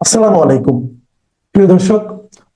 আসসালামু আলাইকুম। প্রিয় দর্শক,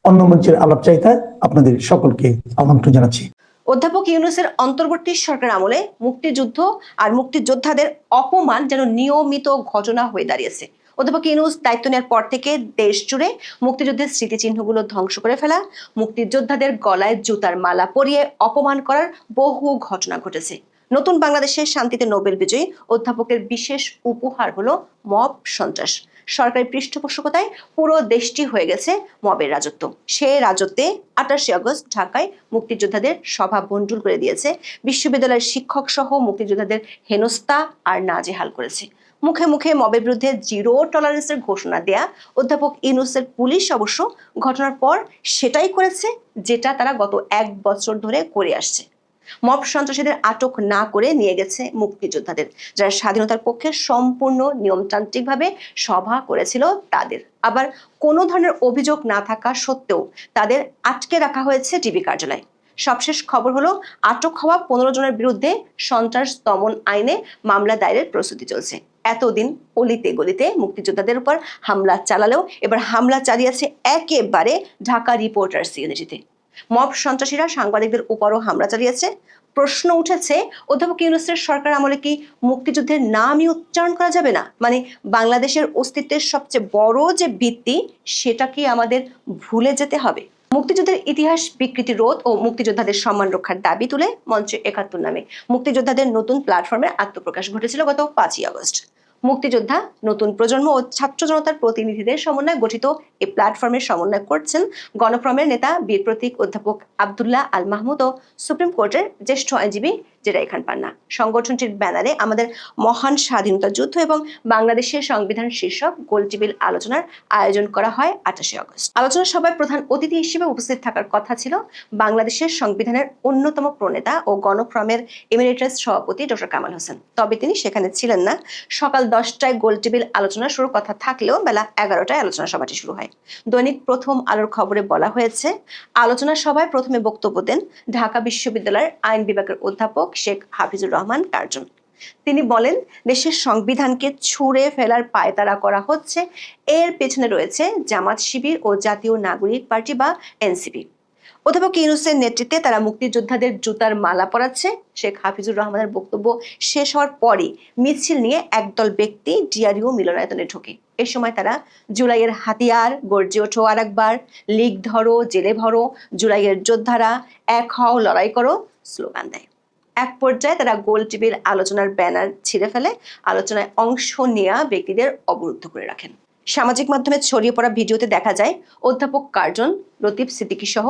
অন্য মঞ্চের আলাপ চাইতায় আপনাদের সকলকে আমন্ত্রণ জানাচ্ছি। অধ্যাপক ইউনুসের অন্তর্বর্তী সরকার আমলে মুক্তিযুদ্ধ আর মুক্তিযোদ্ধাদের অপমান যেন নিয়মিত ঘটনা হয়ে দাঁড়িয়েছে। অধ্যাপক ইউনুস দায়িত্ব নেওয়ার পর থেকে দেশ জুড়ে মুক্তিযুদ্ধের স্মৃতিচিহ্নগুলো ধ্বংস করে ফেলা, মুক্তিযোদ্ধাদের গলায় জুতার মালা পরিয়ে অপমান করার বহু ঘটনা ঘটেছে। নতুন বাংলাদেশের শান্তিতে নোবেল বিজয়ী অধ্যাপকের বিশেষ উপহার হলো মব সন্ত্রাস। সরকারি পৃষ্ঠপোষকতায় পুরো দেশটি হয়ে গেছে মবের রাজত্ব। সে রাজত্বে আঠাশে আগস্ট ঢাকায় মুক্তিযোদ্ধাদের সভা বন্ডুল করে দিয়েছে। বিশ্ববিদ্যালয়ের শিক্ষক সহ মুক্তিযোদ্ধাদের হেনস্থা আর নাজেহাল করেছে। মুখে মুখে মবের বিরুদ্ধে জিরো টলারেন্সের ঘোষণা দেয়া অধ্যাপক ইনুসের পুলিশ অবশ্য ঘটনার পর সেটাই করেছে, যেটা তারা গত এক বছর ধরে করে আসছে। মব সন্ত্রাসীদের আটক না করে নিয়ে গেছে মুক্তিযোদ্ধাদের, যারা স্বাধীনতার পক্ষে সম্পূর্ণ নিয়মতান্ত্রিকভাবে সভা করেছিল তাদের। আবার কোনো ধরনের অভিযোগ না থাকা সত্ত্বেও তাদের আটকে রাখা হয়েছে ডিবি কার্যালয়ে। সবশেষ খবর হলো, আটক হওয়া পনেরো জনের বিরুদ্ধে সন্ত্রাস দমন আইনে মামলা দায়েরের প্রস্তুতি চলছে। এতদিন অলিতে গলিতে মুক্তিযোদ্ধাদের উপর হামলা চালালেও এবার হামলা চালিয়েছে একেবারে ঢাকা রিপোর্টার্স ইউনিটিতে। মব সন্ত্রাসীরা সাংবাদিকদের উপরও হামলা চালিয়েছে। প্রশ্ন উঠেছে, অধ্যাপক ইউনুসের সরকার আমলে কি মুক্তিযুদ্ধের নামই উচ্চারণ করা যাবে না? মানে বাংলাদেশের অস্তিত্বের সবচেয়ে বড় যে ভিত্তি, সেটা কি আমাদের ভুলে যেতে হবে? মুক্তিযুদ্ধের ইতিহাস, বিকৃতি রোধ ও মুক্তিযোদ্ধাদের সম্মান রক্ষার দাবি তুলে মঞ্চে একাত্তর নামে। মুক্তিযোদ্ধাদের নতুন প্ল্যাটফর্মের আত্মপ্রকাশ ঘটেছিল গত পাঁচই আগস্ট। মুক্তিযোদ্ধা, নতুন প্রজন্ম ও ছাত্র জনতার প্রতিনিধিদের সমন্বয়ে গঠিত এই প্ল্যাটফর্মের সমন্বয় করছেন গণফ্রমের নেতা, বীর প্রতীক অধ্যাপক আবদুল্লাহ আল মাহমুদ ও সুপ্রিম কোর্টের জ্যেষ্ঠ আইনজীবী জেরা খান পান্না সংগঠনটির ব্যানারে আমাদের মহান স্বাধীনতা যুদ্ধ এবং বাংলাদেশের সংবিধান শীর্ষক গোলটেবিল আলোচনার আয়োজন করা হয় আঠাশে আগস্ট। আলোচনা সভায় প্রধান অতিথি হিসেবে উপস্থিত থাকার কথা ছিল বাংলাদেশের সংবিধানের অন্যতম প্রণেতা ও গণফ্রমের এমিরেটাস সভাপতি ডক্টর কামাল হোসেন। তবে তিনি সেখানে ছিলেন না। সকাল দশটায় গোলটেবিল আলোচনা শুরুর কথা থাকলেও বেলা এগারোটায় আলোচনা সভাটি শুরু হয়। দৈনিক প্রথম আলোর খবরে বলা হয়েছে, আলোচনা সভায় প্রথমে বক্তব্য দেন ঢাকা বিশ্ববিদ্যালয়ের আইন বিভাগের অধ্যাপক শেখ হাফিজুর রহমান কার্জন। তিনি বলেন, দেশের সংবিধানকে ছুঁড়ে ফেলার পায়তারা করা হচ্ছে। এর পেছনে রয়েছে জামাত শিবির ও জাতীয় নাগরিক পার্টি বা এনসিপি। অধ্যাপক ইউনুসের নেতৃত্বে তারা মুক্তিযোদ্ধাদের জুতার মালা পরাচ্ছে। শেখ হাফিজুর রহমানের বক্তব্য শেষ হওয়ার পরই মিছিল নিয়ে একদল ব্যক্তি ডিআরইউ মিলনায়তনে ঢোকে। এ সময় তারা, জুলাইয়ের হাতিয়ার, গর্জে ওঠো আর একবার লিগ ধরো, জেলে ভরো, জুলাইয়ের যোদ্ধারা, এক হও, লড়াই করো স্লোগান দেয়। এক পর্যায়ে তারা গোল টিভির আলোচনার ব্যানার ছিঁড়ে ফেলে, আলোচনায় অংশ নেওয়া ব্যক্তিদের অবরুদ্ধ করে রাখেন। সামাজিক মাধ্যমে ছড়িয়ে পড়া ভিডিওতে দেখা যায়, অধ্যাপক কার্জন লতিফ সিদ্দিকী সহ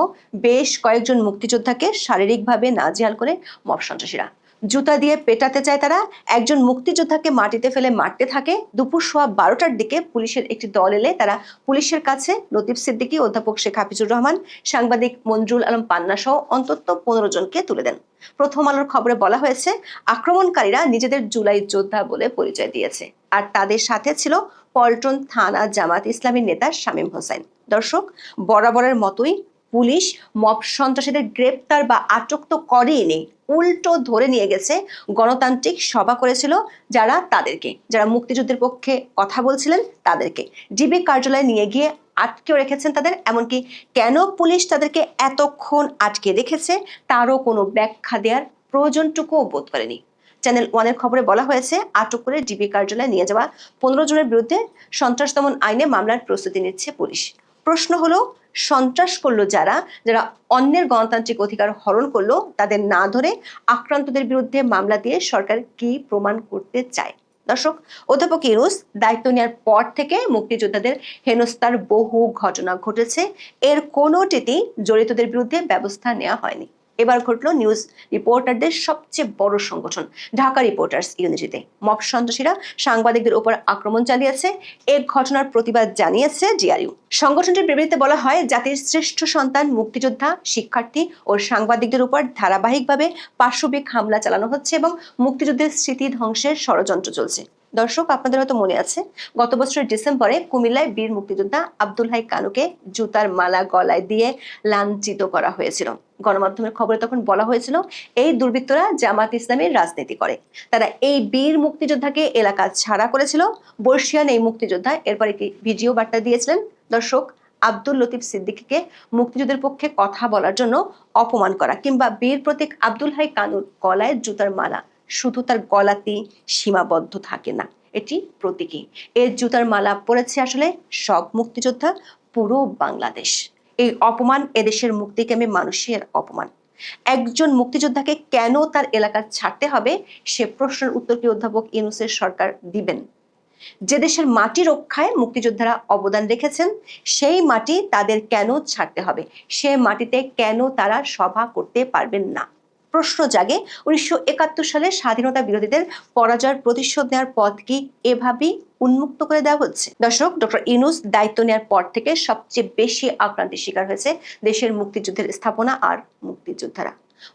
বেশ কয়েকজন মুক্তিযোদ্ধাকে শারীরিকভাবে নাজেহাল করে মব সন্ত্রাসীরা। জুতা দিয়ে পেটাতে চায় তারা। একজন মুক্তিযোদ্ধাকে মাটিতে ফেলে মারতে থাকে। দুপুর সোয়া বারোটার দিকে পুলিশের একটি দল এলে তারা পুলিশের কাছে লতিফ সিদ্দিকী, অধ্যাপক শেখ হাফিজুর রহমান, সাংবাদিক মঞ্জুল আলম পান্না সহ অন্তত পনেরো জনকে তুলে দেন। প্রথম আলোর খবরে বলা হয়েছে, আক্রমণকারীরা নিজেদের জুলাই যোদ্ধা বলে পরিচয় দিয়েছে। আর তাদের সাথে ছিল পল্টন থানা জামাত ইসলামীর নেতা শামীম হোসেন। দর্শক, বরাবরের মতোই পুলিশ মব সন্ত্রাসীদের গ্রেপ্তার বা আটক তো করেনি উল্টো ধরে নিয়ে গেছে, গণতান্ত্রিক সভা করেছিল যারা তাদেরকে, যারা মুক্তিযুদ্ধের পক্ষে কথা বলছিলেন তাদেরকে। ডিবি কার্যালয়ে নিয়ে গিয়ে আটকেও রেখেছেন তাদের, এমনকি কেন পুলিশ তাদেরকে এতক্ষণ আটকে রেখেছে তারও কোনো ব্যাখ্যা দেওয়ার প্রয়োজনটুকুও বোধ করেনি। চ্যানেল ওয়ানের খবরে বলা হয়েছে, আটক করে ডিবি কার্যালয়ে নিয়ে যাওয়া পনেরো জনের বিরুদ্ধে সন্ত্রাস দমন আইনে মামলার প্রস্তুতি নিচ্ছে পুলিশ। প্রশ্ন হলো সন্ত্রাস করল যারা যারা অন্যের গণতান্ত্রিক অধিকার হরণ করল, তাদের না ধরে আক্রান্তদের বিরুদ্ধে মামলা দিয়ে সরকার কি প্রমাণ করতে চায়? দর্শক, অধ্যাপক ইরুস দায়িত্ব নেওয়ার পর থেকে মুক্তিযোদ্ধাদের হেনস্থার বহু ঘটনা ঘটেছে। এর কোনোটিতেই জড়িতদের বিরুদ্ধে ব্যবস্থা নেওয়া হয়নি। এবার ঘটল নিউজ রিপোর্টারদের সবচেয়ে বড় সংগঠন, ঢাকা রিপোর্টার্স ইউনিটিতে। মব সন্ত্রাসীরা সাংবাদিকদের উপর আক্রমণ চালিয়েছে। এ ঘটনার প্রতিবাদ জানিয়েছে ডিআরইউ সংগঠনটির বিবৃতিতে বলা হয়, জাতির শ্রেষ্ঠ সন্তান, মুক্তিযোদ্ধা, শিক্ষার্থী ও সাংবাদিকদের উপর ধারাবাহিকভাবে পার্শ্ববিক হামলা চালানো হচ্ছে এবং মুক্তিযুদ্ধের স্মৃতি ধ্বংসের ষড়যন্ত্র চলছে। দর্শক, আপনাদের হয়তো মনে আছে, গত বছরের ডিসেম্বরে কুমিল্লায় বীর মুক্তিযোদ্ধা আব্দুল হাই কানুকে জুতার মালা গলায় দিয়ে লাঞ্ছিত করা হয়েছিল। গণমাধ্যমের খবরে তখন বলা হয়েছিল, এই দুর্বৃত্তরা জামাত ইসলামের রাজনীতি করে। তারা এই বীর মুক্তিযোদ্ধাকে এলাকা ছাড়া করেছিল। বর্ষিয়ান এই মুক্তিযোদ্ধা এরপর একটি ভিডিও বার্তা দিয়েছিলেন। দর্শক, আব্দুল লতিফ সিদ্দিকীকে মুক্তিযুদ্ধের পক্ষে কথা বলার জন্য অপমান করা কিংবা বীর প্রতীক আব্দুল হাই কানুর গলায় জুতার মালা শুধু তার গলাতেই সীমাবদ্ধ থাকে না। এটি প্রতীকী। এর জুতার মালা পড়েছে আসলে সব মুক্তিযোদ্ধা পুরো বাংলাদেশ। এই অপমান এদেশের মুক্তিকামী মানুষের অপমান। একজন মুক্তিযোদ্ধাকে কেন তার এলাকা ছাড়তে হবে, সে প্রশ্নের উত্তর কি অধ্যাপক ইউনুসের সরকার দিবেন? যে দেশের মাটি রক্ষায় মুক্তিযোদ্ধারা অবদান রেখেছেন, সেই মাটি তাদের কেন ছাড়তে হবে? সে মাটিতে কেন তারা সভা করতে পারবেন না? প্রশ্ন জাগে, উনিশশো একাত্তর সালে স্বাধীনতা বিরোধীদের পরাজয়ের প্রতিশোধ নেওয়ার পথ কি এভাবেই উন্মুক্ত করে দেওয়া হচ্ছে? দর্শক, ডক্টর ইনুস দায়িত্ব নেওয়ার পর থেকে সবচেয়ে বেশি আক্রান্তের শিকার হয়েছে দেশের মুক্তিযুদ্ধের স্থাপনা আর মুক্তিযোদ্ধারা।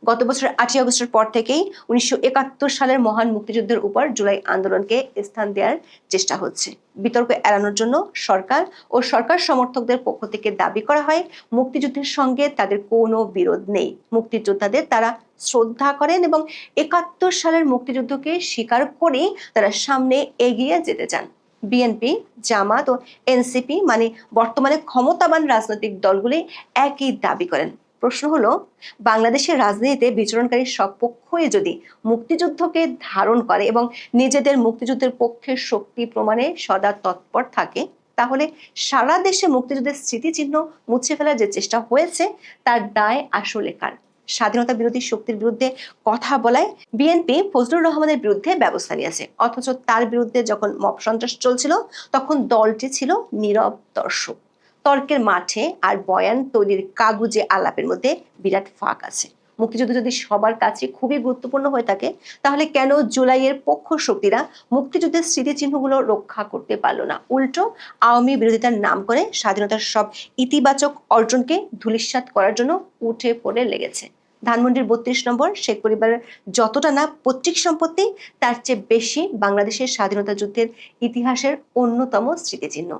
গত বছর আটই আগস্টের পর থেকেই উনিশশো একাত্তর সালের মহান মুক্তিযুদ্ধের উপর জুলাই আন্দোলনকে স্থান দেওয়ার চেষ্টা হচ্ছে। বিতর্ক এড়ানোর জন্য সরকার ও সরকার সমর্থকদের পক্ষ থেকে দাবি করা হয়, মুক্তিযুদ্ধের সঙ্গে তাদের কোনো বিরোধ নেই। মুক্তিযোদ্ধাদের তারা শ্রদ্ধা করেন এবং একাত্তর সালের মুক্তিযুদ্ধকে স্বীকার করেই তারা সামনে এগিয়ে যেতে চান। বিএনপি জামাত ও এনসিপি মানে বর্তমানে ক্ষমতাবান রাজনৈতিক দলগুলি একই দাবি করেন। প্রশ্ন হলো, বাংলাদেশের রাজনীতিতে বিচরণকারী সব পক্ষই যদি মুক্তিযুদ্ধকে ধারণ করে এবং নিজেদের মুক্তিযুদ্ধের পক্ষে শক্তি প্রমাণে সদা তৎপর থাকে, তাহলে সারা দেশে মুক্তিযুদ্ধের স্মৃতিচিহ্ন মুছে ফেলার যে চেষ্টা হয়েছে, তার দায় আসলে কার? স্বাধীনতা বিরোধী শক্তির বিরুদ্ধে কথা বলায় বিএনপি ফজলুর রহমানের বিরুদ্ধে ব্যবস্থা নিয়েছে। অথচ তার বিরুদ্ধে যখন মব সন্ত্রাস চলছিল, তখন দলটি ছিল নীরব দর্শক। তর্কের মাঠে আর বয়ান তৈরির কাগুজে আলাপের মধ্যে বিরাট ফাঁক আছে। মুক্তিযুদ্ধ যদি সবার কাছে খুবই গুরুত্বপূর্ণ হয়ে থাকে, তাহলে কেন জুলাইয়ের পক্ষ শক্তিরা মুক্তিযুদ্ধের স্মৃতিচিহ্নগুলো রক্ষা করতে পারল না? উল্টো, আওয়ামী বিরোধিতার নাম করে স্বাধীনতার সব ইতিবাচক অর্জনকে ধূলিসাৎ করার জন্য উঠে পড়ে লেগেছে। ধানমন্ডির বত্রিশ নম্বর শেখ পরিবারের যতটা না পৈতৃক সম্পত্তি, তার চেয়ে বেশি বাংলাদেশের স্বাধীনতা যুদ্ধের ইতিহাসের অন্যতম স্মৃতিচিহ্ন।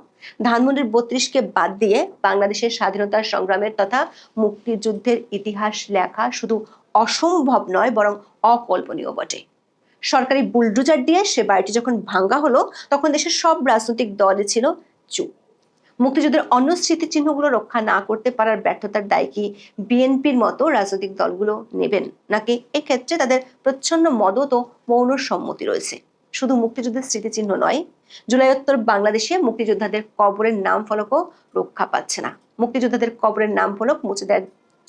ধানমন্ডির বত্রিশকে বাদ দিয়ে বাংলাদেশের স্বাধীনতা সংগ্রামের তথা মুক্তিযুদ্ধের ইতিহাস লেখা শুধু অসম্ভব নয়, বরং অকল্পনীয় বটে। সরকারি বুলডোজার দিয়ে সে বাড়িটি যখন ভাঙ্গা হলো, তখন দেশের সব রাজনৈতিক দলে ছিল চুপ। মুক্তিযুদ্ধের অন্য স্মৃতিচিহ্নগুলো রক্ষা না করতে পারার ব্যর্থতার দায় কি বিএনপির মতো রাজনৈতিক দলগুলো নেবেন? নাকি এক্ষেত্রে তাদের প্রচ্ছন্ন মদত ও মৌন সম্মতি রয়েছে? শুধু মুক্তিযুদ্ধের স্মৃতিচিহ্ন নয়, জুলাই উত্তর বাংলাদেশে মুক্তিযোদ্ধাদের কবরের নাম ফলকও রক্ষা পাচ্ছে না। মুক্তিযোদ্ধাদের কবরের নাম ফলক মুছে দেওয়ার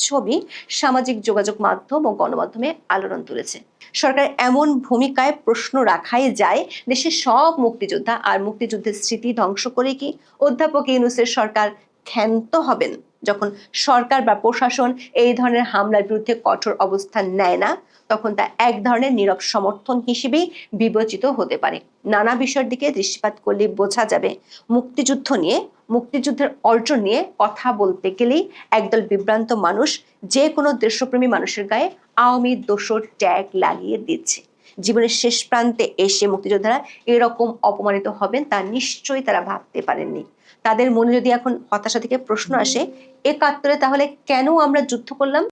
ছবি সামাজিক যোগাযোগ মাধ্যম ও গণমাধ্যমে আলোড়ন তুলেছে। সরকার এমন ভূমিকায় প্রশ্ন রাখাই যায়, দেশের সব মুক্তিযোদ্ধা আর মুক্তিযুদ্ধের স্মৃতি ধ্বংস করে কি অধ্যাপক ইউনুসের সরকার ক্ষান্ত হবেন? যখন সরকার বা প্রশাসন এই ধরনের হামলার বিরুদ্ধে কঠোর অবস্থান নেয় না, তখন তা এক ধরনের নীরব সমর্থন হিসেবেই বিবেচিত হতে পারে। নানা বিষয়ের দিকে দৃষ্টিপাত করলে বোঝা যাবে, মুক্তিযুদ্ধ নিয়ে মুক্তিযুদ্ধের অর্জন নিয়ে কথা বলতে গেলেই একদল বিভ্রান্ত মানুষ যে কোনো দেশপ্রেমী মানুষের গায়ে আওয়ামী দোষর ট্যাগ লাগিয়ে দিচ্ছে। জীবনের শেষ প্রান্তে এসে মুক্তিযোদ্ধারা এরকম অপমানিত হবেন তা নিশ্চয়ই তারা ভাবতে পারেননি। তাদের মনে যদি এখন হতাশা থেকে প্রশ্ন আসে, একাত্তরে তাহলে কেন আমরা যুদ্ধ করলাম?